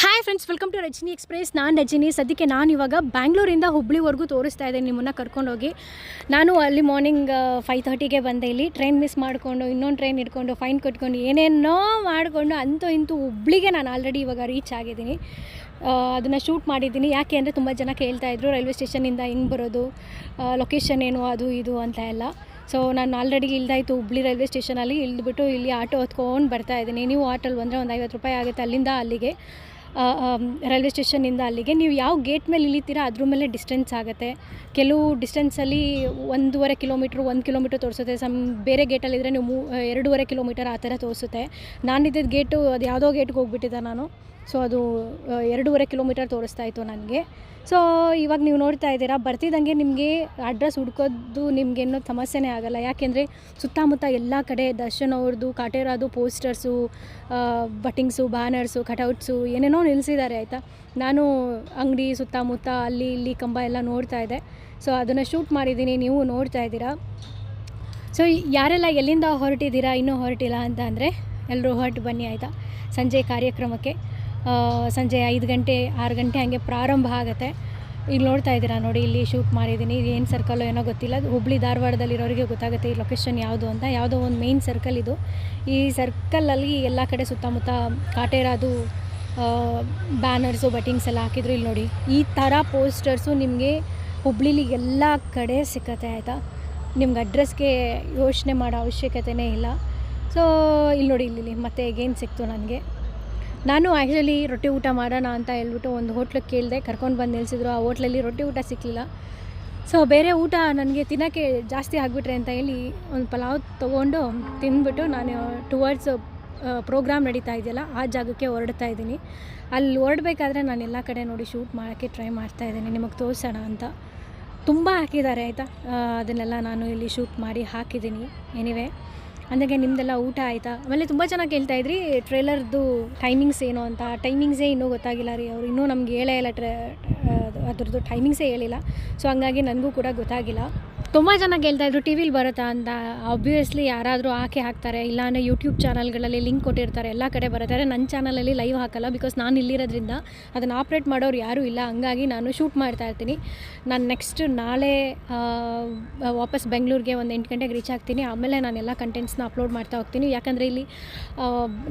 Hi friends welcome to Rajani Express ನಾನು ರಜನಿ. ಸದ್ಯಕ್ಕೆ ನಾನು ಇವಾಗ ಬ್ಯಾಂಗ್ಳೂರಿಂದ ಹುಬ್ಳಿವರೆಗೂ ತೋರಿಸ್ತಾ ಇದ್ದೀನಿ ನಿಮ್ಮನ್ನು ಕರ್ಕೊಂಡೋಗಿ ನಾನು ಅಲ್ಲಿ ಮಾರ್ನಿಂಗ್ ಫೈವ್ ತರ್ಟಿಗೆ ಬಂದೆ. ಇಲ್ಲಿ ಟ್ರೈನ್ ಮಿಸ್ ಮಾಡಿಕೊಂಡು, ಇನ್ನೊಂದು ಟ್ರೈನ್ ಹಿಡ್ಕೊಂಡು ಫೈನ್ ಕಟ್ಕೊಂಡು, ಏನೇನೋ ಮಾಡಿಕೊಂಡು, ಅಂತೂ ಇಂತೂ ಹುಬ್ಳಿಗೆ ನಾನು ಆಲ್ರೆಡಿ ಇವಾಗ ರೀಚ್ ಆಗಿದ್ದೀನಿ. ಅದನ್ನು ಶೂಟ್ ಮಾಡಿದ್ದೀನಿ. ಯಾಕೆ ಅಂದರೆ ತುಂಬ ಜನ ಕೇಳ್ತಾಯಿದ್ರು ರೈಲ್ವೆ ಸ್ಟೇಷನಿಂದ ಹೆಂಗೆ ಬರೋದು ಲೊಕೇಶನ್ ಏನು, ಅದು ಇದು ಅಂತ ಎಲ್ಲ. ಸೊ ನಾನು ಆಲ್ರೆಡಿ ಇಲ್ದಾಯಿತು ಹುಬ್ಳಿ ರೈಲ್ವೆ ಸ್ಟೇಷನಲ್ಲಿ ಇಳಿದ್ಬಿಟ್ಟು ಇಲ್ಲಿ ಆಟೋ ಹೊತ್ಕೊಂಡು ಬರ್ತಾ ಇದ್ದೀನಿ. ನೀವು ಆಟೋಲ್ಲಿ ಬಂದರೆ ಒಂದು ಐವತ್ತು ರೂಪಾಯಿ ಆಗುತ್ತೆ ಅಲ್ಲಿಂದ ಅಲ್ಲಿಗೆ. ರೈಲ್ವೆ ಸ್ಟೇಷನಿಂದ ಅಲ್ಲಿಗೆ. ನೀವು ಯಾವ ಗೇಟ್ ಮೇಲೆ ಇಳಿತೀರಾ, ಅದ್ರ ಮೇಲೆ ಡಿಸ್ಟೆನ್ಸ್ ಆಗುತ್ತೆ. ಕೆಲವು ಡಿಸ್ಟೆನ್ಸಲ್ಲಿ ಒಂದೂವರೆ ಕಿಲೋಮೀಟ್ರ್, ಒಂದು ಕಿಲೋಮೀಟ್ರ್ ತೋರಿಸುತ್ತೆ. ಸಮ್, ಬೇರೆ ಗೇಟಲ್ಲಿದ್ದರೆ ನೀವು ಮೂ ಎರಡೂವರೆ ಕಿಲೋಮೀಟರ್ ಆ ಥರ ತೋರಿಸುತ್ತೆ. ನಾನಿದ್ದಿದ್ದು ಗೇಟು, ಅದು ಯಾವುದೋ ಗೇಟ್ಗೆ ಹೋಗ್ಬಿಟ್ಟಿದ್ದೆ ನಾನು. ಸೊ, ಅದು ಎರಡೂವರೆ ಕಿಲೋಮೀಟರ್ ತೋರಿಸ್ತಾ ಇತ್ತು ನನಗೆ. ಸೊ, ಇವಾಗ ನೀವು ನೋಡ್ತಾ ಇದ್ದೀರಾ, ಬರ್ತಿದ್ದಂಗೆ ನಿಮಗೆ ಅಡ್ರೆಸ್ ಹುಡ್ಕೋದು ನಿಮಗೇನೋ ಸಮಸ್ಯೆನೇ ಆಗಲ್ಲ. ಯಾಕೆಂದರೆ ಸುತ್ತಮುತ್ತ ಎಲ್ಲ ಕಡೆ ದರ್ಶನ್ ಅವ್ರದ್ದು ಕಾಟೇರಾದು ಪೋಸ್ಟರ್ಸು ಬಟ್ಟಿಂಗ್ಸು ಬ್ಯಾನರ್ಸು ಕಟೌಟ್ಸು ಏನೇನೋ ನಿಲ್ಲಿಸಿದ್ದಾರೆ, ಆಯಿತಾ? ನಾನು ಅಂಗಡಿ, ಸುತ್ತಮುತ್ತ, ಅಲ್ಲಿ ಇಲ್ಲಿ ಕಂಬ ಎಲ್ಲ ನೋಡ್ತಾ ಇದ್ದೆ. ಸೊ ಅದನ್ನು ಶೂಟ್ ಮಾಡಿದ್ದೀನಿ, ನೀವು ನೋಡ್ತಾ ಇದ್ದೀರಾ? ಸೊ ಯಾರೆಲ್ಲ ಎಲ್ಲಿಂದ ಹೊರಟಿದ್ದೀರಾ, ಇನ್ನೂ ಹೊರಟಿಲ್ಲ ಅಂತ ಅಂದರೆ ಎಲ್ಲರೂ ಹೊರಟು ಬನ್ನಿ, ಆಯಿತಾ? ಸಂಜೆ ಕಾರ್ಯಕ್ರಮಕ್ಕೆ. ಸಂಜೆ ಐದು ಗಂಟೆ, ಆರು ಗಂಟೆ ಹಾಗೆ ಪ್ರಾರಂಭ ಆಗುತ್ತೆ. ಇಲ್ಲಿ ನೋಡ್ತಾ ಇದ್ದೀರಾ ನೋಡಿ, ಇಲ್ಲಿ ಶೂಟ್ ಮಾಡಿದ್ದೀನಿ. ಇದು ಏನು ಸರ್ಕಲ್ ಏನೋ ಗೊತ್ತಿಲ್ಲ. ಹುಬ್ಳಿ ಧಾರವಾಡದಲ್ಲಿರೋರಿಗೆ ಗೊತ್ತಾಗುತ್ತೆ ಈ ಲೊಕೇಶನ್ ಯಾವುದು ಅಂತ. ಯಾವುದೋ ಒಂದು ಮೇಯ್ನ್ ಸರ್ಕಲ್ ಇದು. ಈ ಸರ್ಕಲಲ್ಲಿ ಎಲ್ಲ ಕಡೆ ಸುತ್ತಮುತ್ತ ಕಾಟೇರಾದು ಬ್ಯಾನರ್ಸು ಬಟ್ಟಿಂಗ್ಸ್ ಎಲ್ಲ ಹಾಕಿದ್ರು ಇಲ್ಲಿ ನೋಡಿ. ಈ ಥರ ಪೋಸ್ಟರ್ಸು ನಿಮಗೆ ಹುಬ್ಳಿಲಿ ಎಲ್ಲ ಕಡೆ ಸಿಕ್ಕತ್ತೆ ಆಯಿತಾ? ನಿಮ್ಗೆ ಅಡ್ರೆಸ್ಗೆ ಯೋಚನೆ ಮಾಡೋ ಅವಶ್ಯಕತೆಯೇ ಇಲ್ಲ. ಸೊ ಇಲ್ಲಿ ನೋಡಿ, ಇಲ್ಲಿ ಮತ್ತೆ ಏನು ಸಿಕ್ತು ನನಗೆ. ನಾನು ಆ್ಯಕ್ಚುಲಿ ರೊಟ್ಟಿ ಊಟ ಮಾಡೋಣ ಅಂತ ಹೇಳ್ಬಿಟ್ಟು ಒಂದು ಹೋಟ್ಲಿಗೆ ಕೇಳಿದೆ, ಕರ್ಕೊಂಡು ಬಂದು ನಿಲ್ಲಿಸಿದ್ರು ಆ ಹೋಟ್ಲಲ್ಲಿ ರೊಟ್ಟಿ ಊಟ ಸಿಕ್ಕಲಿಲ್ಲ ಸೊ ಬೇರೆ ಊಟ ನನಗೆ ತಿನ್ನೋಕ್ಕೆ ಜಾಸ್ತಿ ಆಗಿಬಿಟ್ರೆ ಅಂತ ಹೇಳಿ ಒಂದು ಪಲಾವ್ ತೊಗೊಂಡು ತಿಂದ್ಬಿಟ್ಟು ನಾನು ಟುವರ್ಡ್ಸ್ ಪ್ರೋಗ್ರಾಮ್ ನಡೀತಾ ಇದೆಯಲ್ಲ, ಆ ಜಾಗಕ್ಕೆ ಹೊರಡ್ತಾ ಇದ್ದೀನಿ. ಅಲ್ಲಿ ಹೊರಡಬೇಕಾದ್ರೆ ನಾನು ಎಲ್ಲ ಕಡೆ ನೋಡಿ ಶೂಟ್ ಮಾಡೋಕ್ಕೆ ಟ್ರೈ ಮಾಡ್ತಾ ಇದ್ದೀನಿ. ನಿಮಗೆ ತೋರಿಸೋಣ ಅಂತ. ತುಂಬ ಹಾಕಿದ್ದಾರೆ, ಆಯಿತಾ? ಅದನ್ನೆಲ್ಲ ನಾನು ಇಲ್ಲಿ ಶೂಟ್ ಮಾಡಿ ಹಾಕಿದ್ದೀನಿ. ಎನಿವೆ ಅಂದಾಗೆ ನಿಮ್ಮದೆಲ್ಲ ಊಟ ಆಯಿತಾ? ಆಮೇಲೆ ತುಂಬ ಜನ ಕೇಳ್ತಾ ಇದ್ರಿ ಟ್ರೇಲರ್ದು ಟೈಮಿಂಗ್ಸ್ ಏನು ಅಂತ. ಟೈಮಿಂಗ್ಸೇ ಇನ್ನೂ ಗೊತ್ತಾಗಿಲ್ಲ ರೀ ಅವರು. ಇನ್ನೂ ನಮ್ಗೆ ಹೇಳೇ ಇಲ್ಲ ಟ್ರೇ ಅದ್ರದ್ದು ಟೈಮಿಂಗ್ಸೇ ಹೇಳಿಲ್ಲ. ಸೊ ಹಂಗಾಗಿ ನನಗೂ ಕೂಡ ಗೊತ್ತಾಗಿಲ್ಲ. ತುಂಬ ಜನ ಇದ್ರು ಟಿ ವಿಲಿ ಬರುತ್ತಾ? ಅಂತ. ಆಬ್ವಿಯಸ್ಲಿ ಯಾರಾದರೂ ಹಾಕಿ ಹಾಕ್ತಾರೆ ಇಲ್ಲ ಅಂದರೆ ಯೂಟ್ಯೂಬ್ ಚಾನಲ್ಗಳಲ್ಲಿ ಲಿಂಕ್ ಕೊಟ್ಟಿರ್ತಾರೆ, ಎಲ್ಲ ಕಡೆ ಬರುತ್ತಾರೆ ನನ್ನ ಚಾನಲಲ್ಲಿ ಲೈವ್ ಹಾಕಲ್ಲ ಬಿಕಾಸ್ ನಾನು ಇಲ್ಲಿರೋದ್ರಿಂದ ಅದನ್ನು ಆಪ್ರೇಟ್ ಮಾಡೋರು ಯಾರೂ ಇಲ್ಲ. ಹಂಗಾಗಿ ನಾನು ಶೂಟ್ ಮಾಡ್ತಾ ಇರ್ತೀನಿ. ನಾನು ನೆಕ್ಸ್ಟ್ ನಾಳೆ ವಾಪಸ್ ಬೆಂಗಳೂರಿಗೆ ಒಂದು ಎಂಟು ಗಂಟೆಗೆ ರೀಚ್ ಆಗ್ತೀನಿ. ಆಮೇಲೆ ನಾನು ಎಲ್ಲ ಕಂಟೆಂಟ್ಸ್ನ ಅಪ್ಲೋಡ್ ಮಾಡ್ತಾ ಹೋಗ್ತೀನಿ. ಯಾಕಂದರೆ ಇಲ್ಲಿ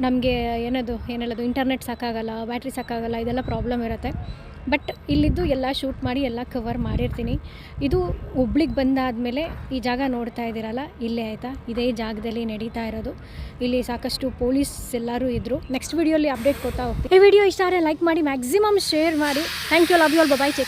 ನಮಗೆ ಏನದು ಏನು ಹೇಳೋದು ಇಂಟರ್ನೆಟ್ ಸಾಕಾಗಲ್ಲ ಬ್ಯಾಟ್ರಿ ಸಾಕಾಗಲ್ಲ, ಇದೆಲ್ಲ ಪ್ರಾಬ್ಲಮ್ ಇರುತ್ತೆ. ಬಟ್ ಇಲ್ಲಿದ್ದು ಎಲ್ಲ ಶೂಟ್ ಮಾಡಿ ಎಲ್ಲ ಕವರ್ ಮಾಡಿರ್ತೀನಿ. ಇದು ಹುಬ್ಳಿಗೆ ಬಂದಾದಮೇಲೆ ಈ ಜಾಗ ನೋಡ್ತಾ ಇದ್ದೀರಲ್ಲ, ಇಲ್ಲೇ ಆಯಿತಾ? ಇದೇ ಜಾಗದಲ್ಲಿ ನಡೀತಾ ಇರೋದು. ಇಲ್ಲಿ ಸಾಕಷ್ಟು ಪೊಲೀಸ್ ಎಲ್ಲರೂ ಇದ್ದರು ನೆಕ್ಸ್ಟ್ ವೀಡಿಯೋಲಿ ಅಪ್ಡೇಟ್ ಕೊಡ್ತಾ ಹೋಗ್ತೀನಿ. ಈ ವಿಡಿಯೋ ಇಷ್ಟ ಆದರೆ ಲೈಕ್ ಮಾಡಿ ಮ್ಯಾಕ್ಸಿಮಮ್ ಶೇರ್ ಮಾಡಿ. Thank you love you all bye check